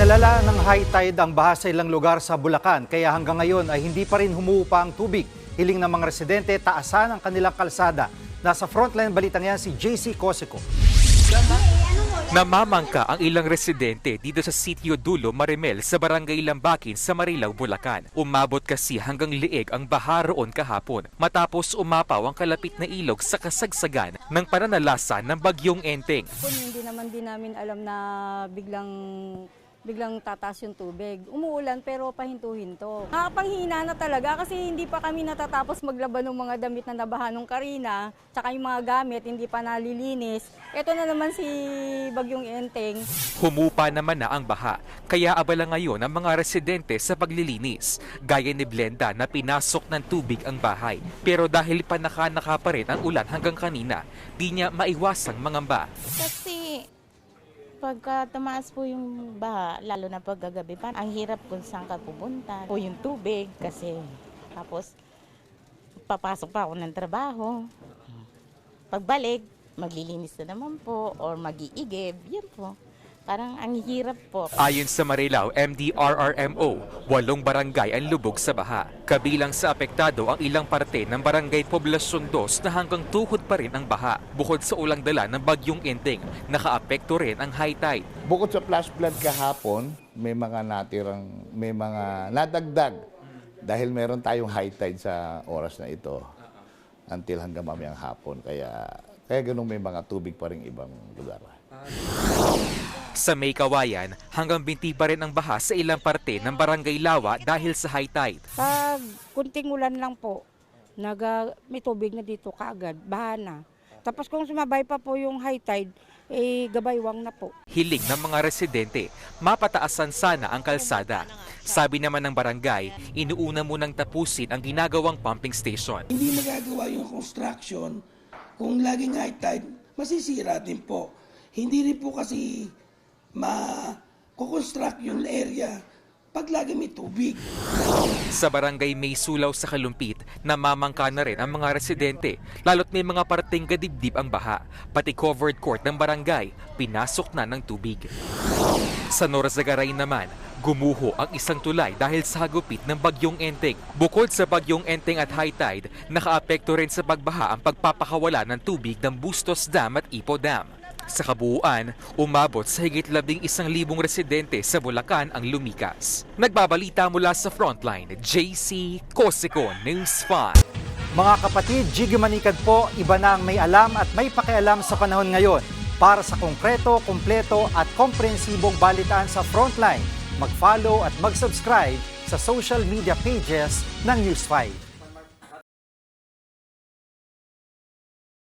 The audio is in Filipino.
Pinalala ng high tide ang baha sa ilang lugar sa Bulacan kaya hanggang ngayon ay hindi pa rin humupa ang tubig. Hiling ng mga residente taasan ang kanilang kalsada. Nasa frontline balitang yan si JC Cosico. Namamangka ang ilang residente dito sa sitio Dulo, Marimel sa barangay Lambakin sa Marilao, Bulacan. Umabot kasi hanggang lieg ang baha roon kahapon matapos umapaw ang kalapit na ilog sa kasagsagan ng pananalasa ng bagyong Enteng. Kung hindi naman din namin alam na biglang biglang tataas yung tubig. Umuulan pero pahinto-hinto. Nakapanghina na talaga kasi hindi pa kami natatapos maglaban ng mga damit na nabaha nung karina, tsaka yung mga gamit hindi pa nalilinis. Ito na naman si Bagyong Enteng. Humupa naman na ang baha, kaya abala ngayon ang mga residente sa paglilinis. Gaya ni Blenda na pinasok ng tubig ang bahay. Pero dahil panaka-naka pa rin ang ulan hanggang kanina, di niya maiwasang mangamba. Kasi pagka tumaas po yung baha, lalo na pag pa, ang hirap kung saan ka pupunta. O yung tubig kasi tapos papasok pa ako ng trabaho. Pagbalik, maglilinis na naman po or mag-iigib. Yan po. Parang ang hirap po. Ayon sa Marilao MDRRMO, walong barangay ang lubog sa baha. Kabilang sa apektado ang ilang parte ng barangay Poblasyon 2 na hanggang tuhod pa rin ang baha. Bukod sa ulang dala ng bagyong Enteng, nakaapekto rin ang high tide. Bukod sa flash flood kahapon, may mga natirang, may mga nadagdag. Dahil meron tayong high tide sa oras na ito until hanggang mamayang hapon. Kaya, kaya ganun may mga tubig pa rin ibang lugar. Sa May Kawayan, hanggang binti pa rin ang baha sa ilang parte ng barangay Lawa dahil sa high tide. Pag kunting ulan lang po, naga, may tubig na dito kaagad, baha na. Tapos kung sumabay pa po yung high tide, eh gabaywang na po. Hiling ng mga residente, mapataasan sana ang kalsada. Sabi naman ng barangay, inuuna munang tapusin ang ginagawang pumping station. Hindi magagawa yung construction kung laging high tide, masisira din po. Hindi rin po kasi ma-construct yung area pag lagi may tubig. Sa barangay may sulaw sa Kalumpit, namamangka na rin ang mga residente, lalo't may mga parting gadibdib ang baha. Pati covered court ng barangay, pinasok na ng tubig. Sa Norzagaray naman, gumuho ang isang tulay dahil sa hagupit ng bagyong Enteng. Bukod sa bagyong Enteng at high tide, nakaapekto rin sa pagbaha ang pagpapakawala ng tubig ng Bustos Dam at Ipo Dam. Sa kabuuan, umabot sa higit labing isang libong residente sa Bulacan ang lumikas. Nagbabalita mula sa frontline, JC Cosico News 5. Mga kapatid, Jiggy Manikad po, iba na ang may alam at may pakialam sa panahon ngayon. Para sa konkreto, kumpleto at komprehensibong balitaan sa Frontline, mag-follow at mag-subscribe sa social media pages ng News 5.